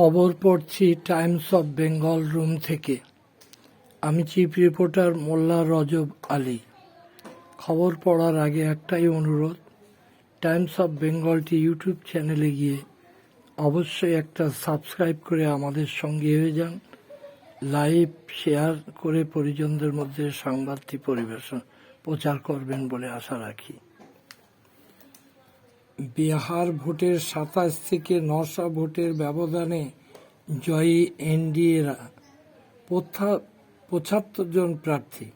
খবর পড়ছি Times of Bengal room থেকে। আমি চিফ রিপোর্টার মোল্লা রজব আলী। খবর পড়ার আগে একটাই অনুরোধ, টাইমস অফ বেঙ্গলটি ইউটিউব চ্যানেলে গিয়ে অবশ্যই একটা সাবস্ক্রাইব করে আমাদের সঙ্গে হয়ে যান। লাইভ শেয়ার করে পরিজনদের মধ্যে সংবাদটি পরিবেশন প্রচার করবেন বলে আশা রাখি। বিহার ভোটের সাতাশ থেকে নশা ভোটের ব্যবধানে জয়ী এনডিএরা। পঁচাত্তর জন প্রার্থী।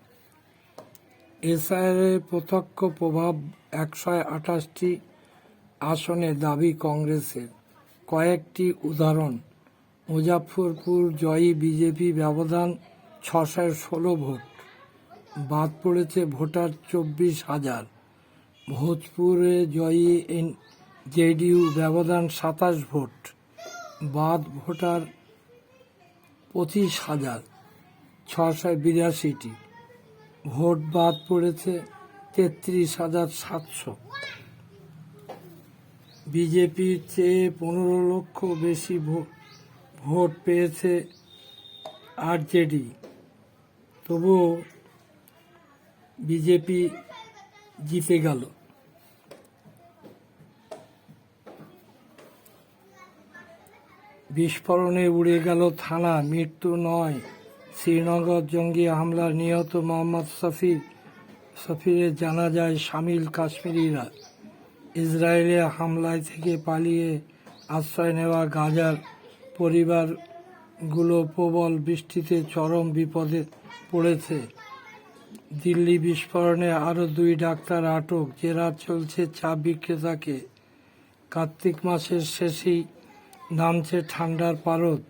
এসআইআরের প্রত্যক্ষ প্রভাব একশো আঠাশটি আসনে দাবি কংগ্রেসের। কয়েকটি উদাহরণ। মুজাফরপুর জয়ী বিজেপি ব্যবধান ছশো ষোলো ভোট। বাদ পড়েছে ভোটার চব্বিশ হাজার। ভোজপুরে জয়ী এন- জেডিইউ ব্যবধান সাতাশ ভোট, বাদ ভোটার পঁচিশ হাজার ছশো বিরাশিটি, ভোট বাদ পড়েছে তেত্রিশ হাজার সাতশো। বিজেপির চেয়ে পনেরো লক্ষ বেশি ভোট পেয়েছে আরজেডি তবুও বিজেপি জিতে গেল। বিস্ফোরণে উড়ে গেল থানা, মৃত্যু নয়। শ্রীনগর জঙ্গি হামলার নিহত মোহাম্মদ সফির। সফিরের জানাজায় সামিল কাশ্মীরিরা। ইসরায়েলে হামলায় থেকে পালিয়ে আশ্রয় নেওয়া গাজার পরিবারগুলো প্রবল বৃষ্টিতে চরম বিপদে পড়েছে। দিল্লি বিস্ফোরণে আরও দুই ডাক্তার আটক জেরা চলছে চা বিক্রেতাকে। কার্তিক মাসের শেষেই নামছে ঠান্ডার পারদ,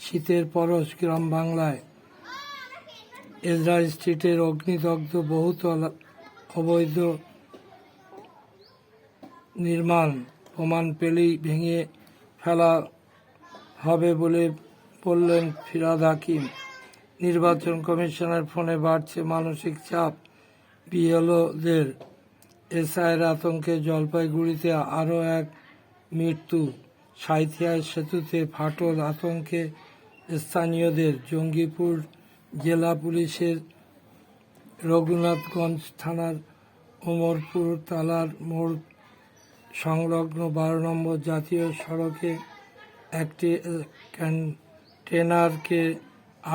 শীতের পরশ গ্রাম বাংলায়। এজরা স্ট্রিটের অগ্নিদগ্ধ বহুতল অবৈধ নির্মাণ, প্রমাণ পেলেই ভেঙে ফেলা হবে বলে বললেন ফিরাদ হাকিম। নির্বাচন কমিশনের ফোনে বাড়ছে মানসিক চাপ। বিএলওদের এসআইয়ের আতঙ্কে জলপাইগুড়িতে আরও এক মৃত্যু। সাঁইথিয়ায় সেতুতে ফাটল আতঙ্কে স্থানীয়দের। জঙ্গিপুর জেলা পুলিশের রঘুনাথগঞ্জ থানার ওমরপুর তালার মোড় সংলগ্ন বারো নম্বর জাতীয় সড়কে একটি কন্টেনারকে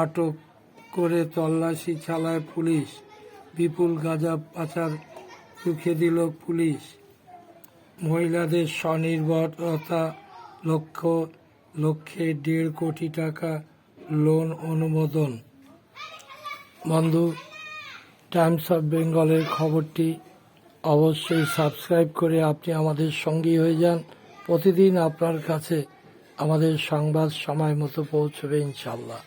আটক করে তল্লাশি চালায় পুলিশ। বিপুল গাঁজা পাচার রুখে দিল পুলিশ। মহিলাদের স্বনির্ভরতা লক্ষ্য লক্ষ্যে দেড় কোটি টাকা লোন অনুমোদন। বন্ধু, টাইমস অফ বেঙ্গলের খবরটি অবশ্যই সাবস্ক্রাইব করে আপনি আমাদের সঙ্গী হয়ে যান। প্রতিদিন আপনার কাছে আমাদের সংবাদ সময় মতো পৌঁছবে ইনশাল্লাহ